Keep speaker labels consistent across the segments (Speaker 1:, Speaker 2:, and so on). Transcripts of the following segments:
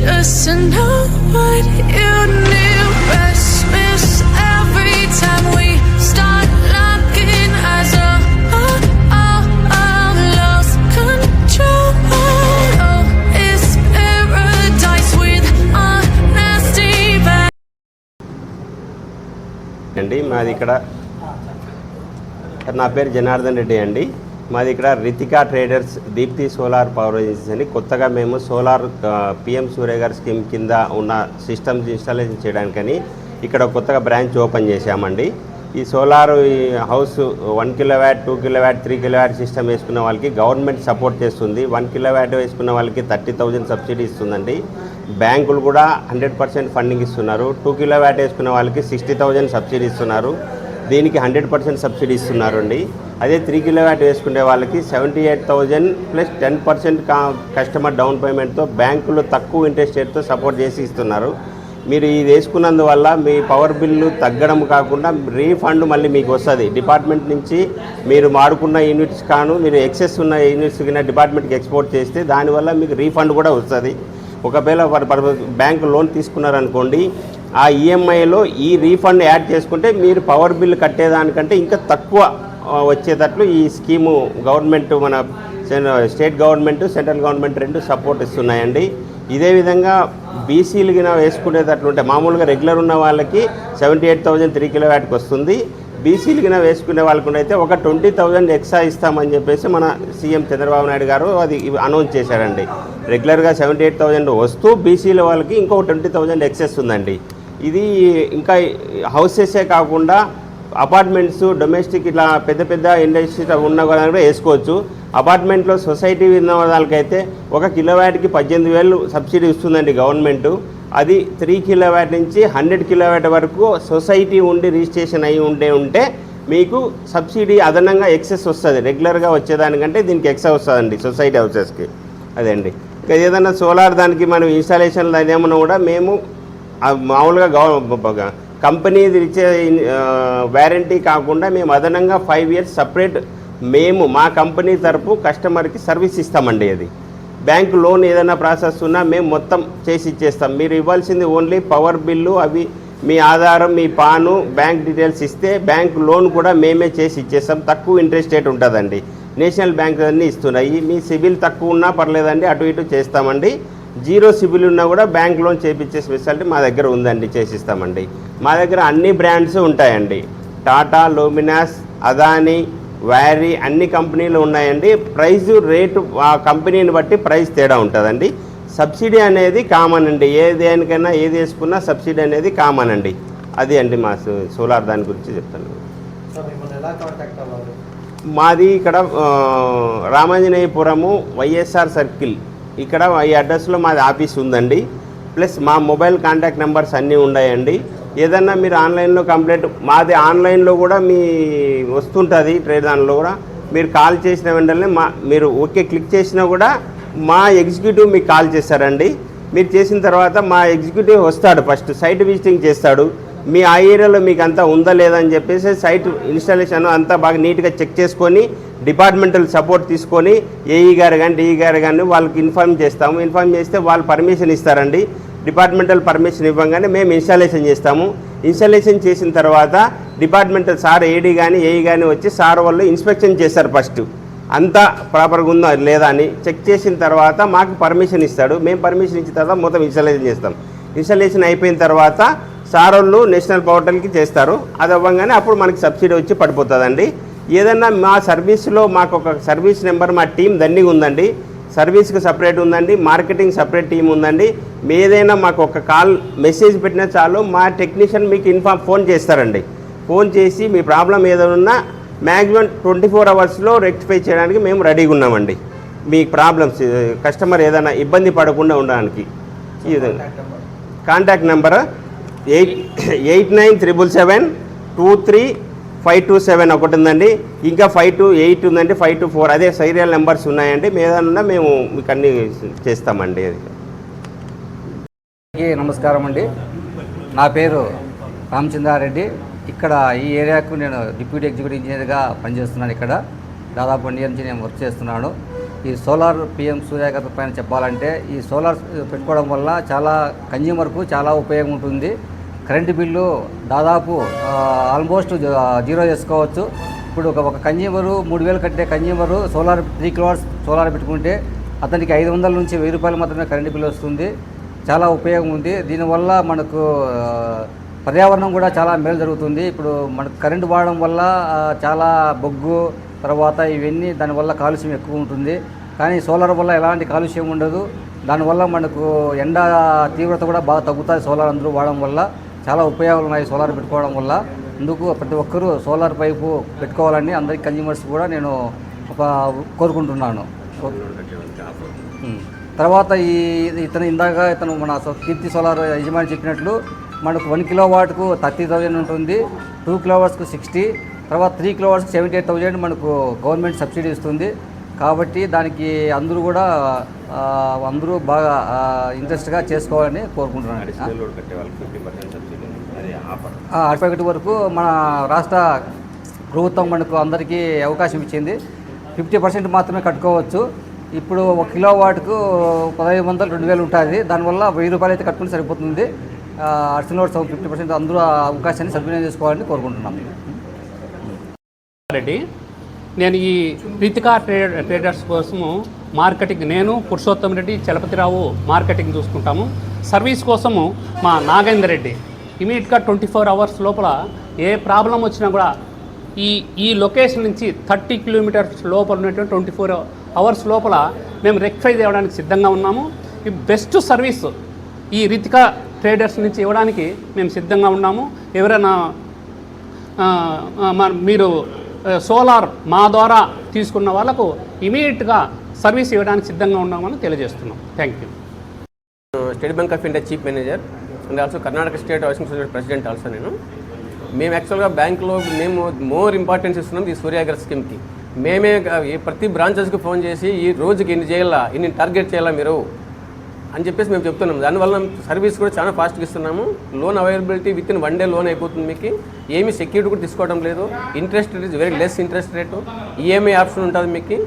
Speaker 1: Just to know what you knew.
Speaker 2: అండి మాది ఇక్కడ నా పేరు జనార్దన్ రెడ్డి అండి. మాది ఇక్కడ Ritika traders Deepti solar power agency అని కొత్తగా మేము సోలార్ పిఎం సూర్య గారి స్కీమ్ కింద ఉన్న సిస్టమ్స్ ఇన్స్టాలేషన్ చేయడానికని ఇక్కడ కొత్తగా బ్రాంచ్ ఓపెన్ చేశామండి. ఈ సోలార్ ఈ house one kilowatt two kilowatt three kilowatt system వేసుకున్న వాళ్ళకి గవర్నమెంట్ సపోర్ట్ చేస్తుంది. వన్ కిలో వ్యాట్ వేసుకున్న వాళ్ళకి థర్టీ థౌజండ్ సబ్సిడీ ఇస్తుందండి. బ్యాంకులు కూడా హండ్రెడ్ పర్సెంట్ ఫండింగ్ ఇస్తున్నారు. టూ కిలో వ్యాట్ వేసుకున్న వాళ్ళకి సిక్స్టీ థౌజండ్ సబ్సిడీ ఇస్తున్నారు. దీనికి హండ్రెడ్ పర్సెంట్ సబ్సిడీ ఇస్తున్నారు అండి అదే త్రీ కిలో వ్యాట్ వేసుకునే వాళ్ళకి seventy eight thousand plus ten percent కా కస్టమర్ డౌన్ పేమెంట్తో బ్యాంకులు తక్కువ ఇంట్రెస్ట్ రేట్తో సపోర్ట్ చేసి ఇస్తున్నారు. మీరు ఇది వేసుకున్నందువల్ల మీ పవర్ బిల్లు తగ్గడం కాకుండా రీఫండ్ మళ్ళీ మీకు వస్తుంది. డిపార్ట్మెంట్ నుంచి మీరు మాడుకున్న యూనిట్స్ కాను మీరు ఎక్సెస్ ఉన్న యూనిట్స్ కింద డిపార్ట్మెంట్కి ఎక్స్పోర్ట్ చేస్తే దానివల్ల మీకు రీఫండ్ కూడా వస్తుంది. ఒకవేళ పర్- బ్యాంకు లోన్ తీసుకున్నారనుకోండి ఆ ఈఎంఐలో ఈ రీఫండ్ యాడ్ చేసుకుంటే మీరు పవర్ బిల్ కట్టేదానికంటే ఇంకా తక్కువ వచ్చేటట్లు ఈ స్కీము గవర్నమెంట్ మన స్టేట్ గవర్నమెంట్ సెంట్రల్ గవర్నమెంట్ రెండు సపోర్ట్ ఇస్తున్నాయండి. ఇదే విధంగా బీసీలు గిన వేసుకునేటట్లు ఉంటే మామూలుగా రెగ్యులర్ ఉన్న వాళ్ళకి seventy eight thousand three kilo వ్యాట్కి వస్తుంది. బీసీలు వేసుకునే వాళ్ళకు అయితే ఒక ట్వంటీ థౌజండ్ ఎక్స్ట్రా ఇస్తామని చెప్పేసి మన సీఎం చంద్రబాబు నాయుడు గారు అది అనౌన్స్ చేశారండి. రెగ్యులర్గా సెవెంటీ ఎయిట్ థౌజండ్ వస్తూ బీసీల వాళ్ళకి ఇంకో ట్వంటీ థౌజండ్ ఎక్సెస్ ఉందండి. ఇది ఇంకా హౌసెసే కాకుండా అపార్ట్మెంట్స్ డొమెస్టిక్ ఇట్లా పెద్ద పెద్ద ఇండస్ట్రీస్ ఉన్న కూడా వేసుకోవచ్చు. అపార్ట్మెంట్లో సొసైటీ ఉన్న వాళ్ళకైతే ఒక కిలోవాట్కి పద్దెనిమిది వేలు సబ్సిడీ ఇస్తుందండి గవర్నమెంట్. అది త్రీ కిలోవాట్ నుంచి హండ్రెడ్ కిలోవాట్ వరకు సొసైటీ ఉండి రిజిస్ట్రేషన్ అయి ఉండే ఉంటే మీకు సబ్సిడీ అదనంగా ఎక్సెస్ వస్తుంది. రెగ్యులర్గా వచ్చేదానికంటే దీనికి ఎక్సెస్ వస్తుందండి సొసైటీ హౌసెస్కి. అదే అండి ఇంకా ఏదైనా సోలార్ దానికి మనం ఇన్స్టాలేషన్ ఏమన్నా కూడా మేము మామూలుగా గవ కంపెనీ ఇచ్చే వ్యారంటీ కాకుండా మేము అదనంగా ఫైవ్ ఇయర్స్ సపరేట్ మేము మా కంపెనీ తరపు కస్టమర్కి సర్వీస్ ఇస్తామండి అది. బ్యాంక్ లోన్ ఏదైనా ప్రాసెస్ ఉన్నా మేము మొత్తం చేసి ఇచ్చేస్తాం. మీరు ఇవ్వాల్సింది ఓన్లీ పవర్ బిల్లు అవి మీ ఆధారం మీ పాను బ్యాంక్ డీటెయిల్స్ ఇస్తే బ్యాంక్ లోన్ కూడా మేమే చేసి ఇచ్చేస్తాం. తక్కువ ఇంట్రెస్ట్ రేట్ ఉంటుందండి. నేషనల్ బ్యాంక్ అన్నీ ఇస్తున్నాయి. మీ సిబిల్ తక్కువ ఉన్నా పర్లేదండి అటు ఇటు చేస్తామండి. జీరో సిబిల్ ఉన్నా కూడా బ్యాంక్ లోన్ చేపించే స్పెషాలిటీ మా దగ్గర ఉందండి చేసిస్తామండి. మా దగ్గర అన్ని బ్రాండ్స్ ఉంటాయండి. టాటా లోమినాస్ అదానీ వ్యారీ అన్ని కంపెనీలు ఉన్నాయండి. ప్రైస్ రేటు ఆ కంపెనీని బట్టి ప్రైస్ తేడా ఉంటుందండి. సబ్సిడీ అనేది కామన్ అండి. ఏ దేనికైనా ఏది వేసుకున్నా సబ్సిడీ అనేది కామన్ అండి. అది అండి మా సో- సోలార్ దాని గురించి చెప్తాను. మాది ఇక్కడ రామాంజనేయపురము వైఎస్ఆర్ సర్కిల్. ఇక్కడ ఈ అడ్రస్లో మాది ఆఫీస్ ఉందండి. ప్లస్ మా మొబైల్ కాంటాక్ట్ నెంబర్స్ అన్నీ ఉన్నాయండి. ఏదన్నా మీరు ఆన్లైన్లో కంప్లైంట్ మాది ఆన్లైన్లో కూడా మీ వస్తుంటుంది ట్రేడ్ దానిలో కూడా. మీరు కాల్ చేసిన వెంటనే మా మీరు ఓకే క్లిక్ చేసినా కూడా మా ఎగ్జిక్యూటివ్ మీకు కాల్ చేస్తారండి. మీరు చేసిన తర్వాత మా ఎగ్జిక్యూటివ్ వస్తాడు ఫస్ట్ సైట్ విజిటింగ్ చేస్తాడు. మీ ఆ ఏరియాలో మీకు అంతా ఉందా లేదా అని చెప్పేసి సైట్ ఇన్స్టాలేషన్ అంతా బాగా నీట్గా చెక్ చేసుకొని డిపార్ట్మెంటల్ సపోర్ట్ తీసుకొని ఏఈ గారు కానీ డిఈ గారు కానీ వాళ్ళకి ఇన్ఫార్మ్ చేస్తాము. ఇన్ఫార్మ్ చేస్తే వాళ్ళు పర్మిషన్ ఇస్తారండి. డిపార్ట్మెంటల్ పర్మిషన్ ఇవ్వగానే మేము ఇన్స్టాలేషన్ చేస్తాము. ఇన్స్టాలేషన్ చేసిన తర్వాత డిపార్ట్మెంటల్ సార్ ఏడీ కానీ ఏఈ కానీ వచ్చి సార్ వాళ్ళు ఇన్స్పెక్షన్ చేస్తారు ఫస్ట్. అంతా ప్రాపర్గా ఉందా లేదా అని చెక్ చేసిన తర్వాత మాకు పర్మిషన్ ఇస్తాడు. మేము పర్మిషన్ ఇచ్చిన తర్వాత మొత్తం ఇన్స్టాలేషన్ చేస్తాం. ఇన్స్టాలేషన్ అయిపోయిన తర్వాత సార్ వాళ్ళు నేషనల్ పోర్టల్కి చేస్తారు. అది అవ్వగానే అప్పుడు మనకి సబ్సిడీ వచ్చి పడిపోతుందండి. ఏదన్నా మా సర్వీస్లో మాకు ఒక సర్వీస్ నెంబర్ మా టీం దండిగా ఉందండి. సర్వీస్కి సపరేట్ ఉందండి మార్కెటింగ్ సపరేట్ టీం ఉందండి. మీ ఏదైనా మాకు ఒక కాల్ మెసేజ్ పెట్టినా చాలు మా టెక్నీషియన్ మీకు ఇన్ఫామ్ ఫోన్ చేస్తారండి. ఫోన్ చేసి మీ ప్రాబ్లం ఏదైనా ఉన్నా మ్యాక్సిమం ట్వంటీ ఫోర్ అవర్స్లో రెక్టిఫై చేయడానికి మేము రెడీగా ఉన్నామండి. మీ ప్రాబ్లమ్స్ కస్టమర్ ఏదైనా ఇబ్బంది పడకుండా ఉండడానికి. ఈ విధంగా.
Speaker 3: Contact number
Speaker 2: contact number eight eight nine triple seven two three five two seven ఒకటి ఉందండి. ఇంకా ఫైవ్ టూ ఎయిట్ ఉందండి. ఫైవ్ టూ ఫోర్ అదే సీరియల్ నెంబర్స్ ఉన్నాయండి. ఏదన్నా మేము మీకు అన్నీ చేస్తామండి.
Speaker 4: నమస్కారం అండి. నా పేరు రామచంద్రారెడ్డి. ఇక్కడ ఈ ఏరియాకు నేను డిప్యూటీ ఎగ్జిక్యూటివ్ ఇంజనీర్గా పనిచేస్తున్నాను ఇక్కడ. దాదాపు వన్ ఇయర్ నుంచి నేను వర్క్ చేస్తున్నాను. ఈ సోలార్ పిఎం సూర్యాగత పైన చెప్పాలంటే ఈ సోలార్ పెట్టుకోవడం వల్ల చాలా కన్జ్యూమర్కు చాలా ఉపయోగం ఉంటుంది. కరెంటు బిల్లు దాదాపు ఆల్మోస్ట్ జీరో చేసుకోవచ్చు. ఇప్పుడు ఒక ఒక కన్జ్యూమరు మూడు వేలు కట్టే consumer solar three kilowatts solar పెట్టుకుంటే అతనికి ఐదు వందల నుంచి వెయ్యి రూపాయలు మాత్రమే కరెంటు బిల్లు వస్తుంది. చాలా ఉపయోగం ఉంది. దీనివల్ల మనకు పర్యావరణం కూడా చాలా మేలు జరుగుతుంది. ఇప్పుడు మనకు కరెంటు వాడడం వల్ల చాలా బొగ్గు తర్వాత ఇవన్నీ దానివల్ల కాలుష్యం ఎక్కువ ఉంటుంది. కానీ సోలార్ వల్ల ఎలాంటి కాలుష్యం ఉండదు. దానివల్ల మనకు ఎండ తీవ్రత కూడా బాగా తగ్గుతుంది సోలార్ అందరూ వాడడం వల్ల. చాలా ఉపయోగాలు ఉన్నాయి సోలార్ పెట్టుకోవడం వల్ల. అందుకు ప్రతి ఒక్కరూ సోలార్ పైపు పెట్టుకోవాలని అందరి కన్జ్యూమర్స్ కూడా నేను ఒక కోరుకుంటున్నాను. తర్వాత ఈ ఇతను ఇందాక ఇతను మన సో- కీర్తి సోలార్ యజమాని చెప్పినట్లు మనకు వన్ కిలో వాట్కు థర్టీ థౌజండ్ ఉంటుంది టూ కిలో వాట్స్కు సిక్స్టీ తర్వాత త్రీ కిలో వాట్స్కి సెవెంటీ ఎయిట్ థౌజండ్ మనకు గవర్నమెంట్ సబ్సిడీ ఇస్తుంది. కాబట్టి దానికి అందరూ కూడా అందరూ బాగా ఇంట్రెస్ట్గా చేసుకోవాలని కోరుకుంటున్నాను. అరవై ఒకటి వరకు మన రాష్ట్ర ప్రభుత్వం మనకు అందరికీ అవకాశం ఇచ్చింది. ఫిఫ్టీ పర్సెంట్ మాత్రమే కట్టుకోవచ్చు. ఇప్పుడు ఒక కిలో వాట్కు పదహైదు వందలు రెండు వేలు ఉంటుంది. దానివల్ల వెయ్యి రూపాయలు అయితే కట్టుకుని సరిపోతుంది. అర్సన్ లోడ్ ఫిఫ్టీ పర్సెంట్ అందరూ ఆ అవకాశాన్ని సద్వినియోగం చేసుకోవాలని కోరుకుంటున్నాం.
Speaker 5: రెడ్డి నేను ఈ రితికా ట్రేడ్ ట్రేడర్స్ కోసము మార్కెటింగ్ నేను పురుషోత్తం రెడ్డి చలపతిరావు మార్కెటింగ్ చూసుకుంటాము. సర్వీస్ కోసము మా నాగేందర్ రెడ్డి ఇమీడియట్గా ట్వంటీ ఫోర్ అవర్స్ లోపల ఏ ప్రాబ్లం వచ్చినా కూడా ఈ ఈ లొకేషన్ నుంచి థర్టీ కిలోమీటర్స్ లోపల ఉన్నటువంటి ట్వంటీ ఫోర్ అవర్స్ లోపల మేము రెక్టిఫై చేయడానికి సిద్ధంగా ఉన్నాము. ఈ బెస్ట్ సర్వీస్ ఈ రితికా ట్రేడర్స్ నుంచి ఇవ్వడానికి మేము సిద్ధంగా ఉన్నాము. ఎవరైనా మీరు సోలార్ మా ద్వారా తీసుకున్న వాళ్ళకు ఇమీడియట్గా సర్వీస్ ఇవ్వడానికి సిద్ధంగా ఉన్నామని తెలియజేస్తున్నాం. Thank you
Speaker 6: State Bank of India chief manager and also Karnataka State housing society president also నేను. మేము యాక్చువల్గా బ్యాంకులో మేము మోర్ ఇంపార్టెన్స్ ఇస్తున్నాం ఈ సూర్యాగర్ స్కీమ్కి మేమే ఈ ప్రతి బ్రాంచెస్కి ఫోన్ చేసి ఈ రోజుకి ఇన్ని చేయాలా ఇన్ని టార్గెట్ చేయాలా మీరు? అని చెప్పేసి మేము చెప్తున్నాం. దానివల్ల సర్వీస్ కూడా చాలా ఫాస్ట్గా ఇస్తున్నాము. Loan availability with in one day loan అయిపోతుంది మీకు. ఏమీ సెక్యూరిటీ కూడా తీసుకోవడం లేదు. Interest rate is very less interest rate EMI option ఉంటుంది మీకు.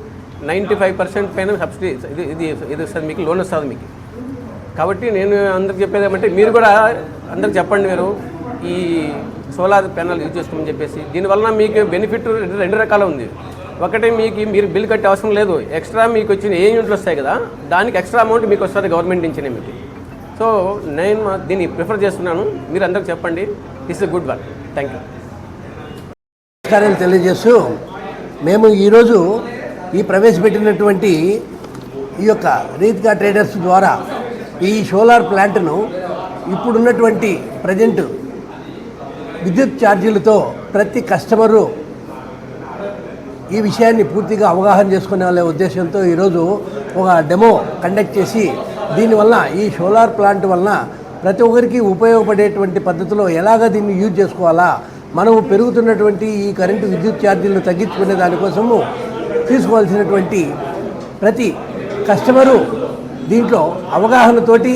Speaker 6: నైంటీ ఫైవ్ పర్సెంట్ పైన సబ్సిడీ ఇది ఇది ఇది మీకు లోన్ వస్తుంది మీకు. కాబట్టి నేను అందరికి చెప్పేది ఏమంటే మీరు కూడా అందరికి చెప్పండి మీరు ఈ సోలార్ ప్యానల్ యూజ్ చేసుకోమని చెప్పేసి. దీనివల్ల మీకు బెనిఫిట్ రెండు రకాల ఉంది. ఒకటి మీకు మీరు బిల్ కట్టే అవసరం లేదు. ఎక్స్ట్రా మీకు వచ్చిన ఏ యూనిట్లు వస్తాయి కదా దానికి ఎక్స్ట్రా అమౌంట్ మీకు వస్తుంది గవర్నమెంట్ నుంచి మీకు. సో నేను మా- దీన్ని ప్రిఫర్ చేస్తున్నాను. మీరు అందరికి చెప్పండి. It's good work thank you
Speaker 7: నమస్కారాలు తెలియజేస్తూ మేము ఈరోజు ఈ ప్రవేశపెట్టినటువంటి ఈ యొక్క రీత్గా ట్రేడర్స్ ద్వారా ఈ సోలార్ ప్లాంట్ను ఇప్పుడున్నటువంటి ప్రజెంట్ విద్యుత్ ఛార్జీలతో ప్రతి కస్టమరు ఈ విషయాన్ని పూర్తిగా అవగాహన చేసుకునే వాళ్ళ ఉద్దేశంతో ఈరోజు ఒక డెమో కండక్ట్ చేసి దీనివల్ల ఈ సోలార్ ప్లాంట్ వలన ప్రతి ఒక్కరికి ఉపయోగపడేటువంటి పద్ధతిలో ఎలాగ దీన్ని యూజ్ చేసుకోవాలా మనము పెరుగుతున్నటువంటి ఈ కరెంటు విద్యుత్ ఛార్జీలను తగ్గించుకునే దానికోసము తీసుకోవాల్సినటువంటి ప్రతి కస్టమరు దీంట్లో అవగాహనతోటి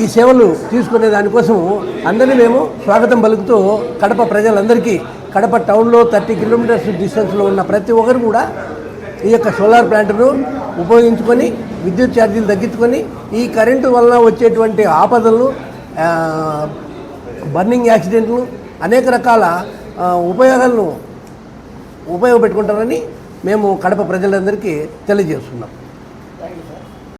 Speaker 7: ఈ సేవలు తీసుకునే దానికోసము అందరినీ మేము స్వాగతం పలుకుతూ కడప ప్రజలందరికీ కడప టౌన్లో థర్టీ కిలోమీటర్స్ డిస్టెన్స్లో ఉన్న ప్రతి ఒక్కరు కూడా ఈ యొక్క సోలార్ ప్లాంట్ను ఉపయోగించుకొని విద్యుత్ ఛార్జీలు తగ్గించుకొని ఈ కరెంటు వలన వచ్చేటువంటి ఆపదలు బర్నింగ్ యాక్సిడెంట్లు అనేక రకాల ఉపయోగాలను ఉపయోగపెట్టుకుంటారని మేము కడప ప్రజలందరికీ తెలియజేస్తున్నాం.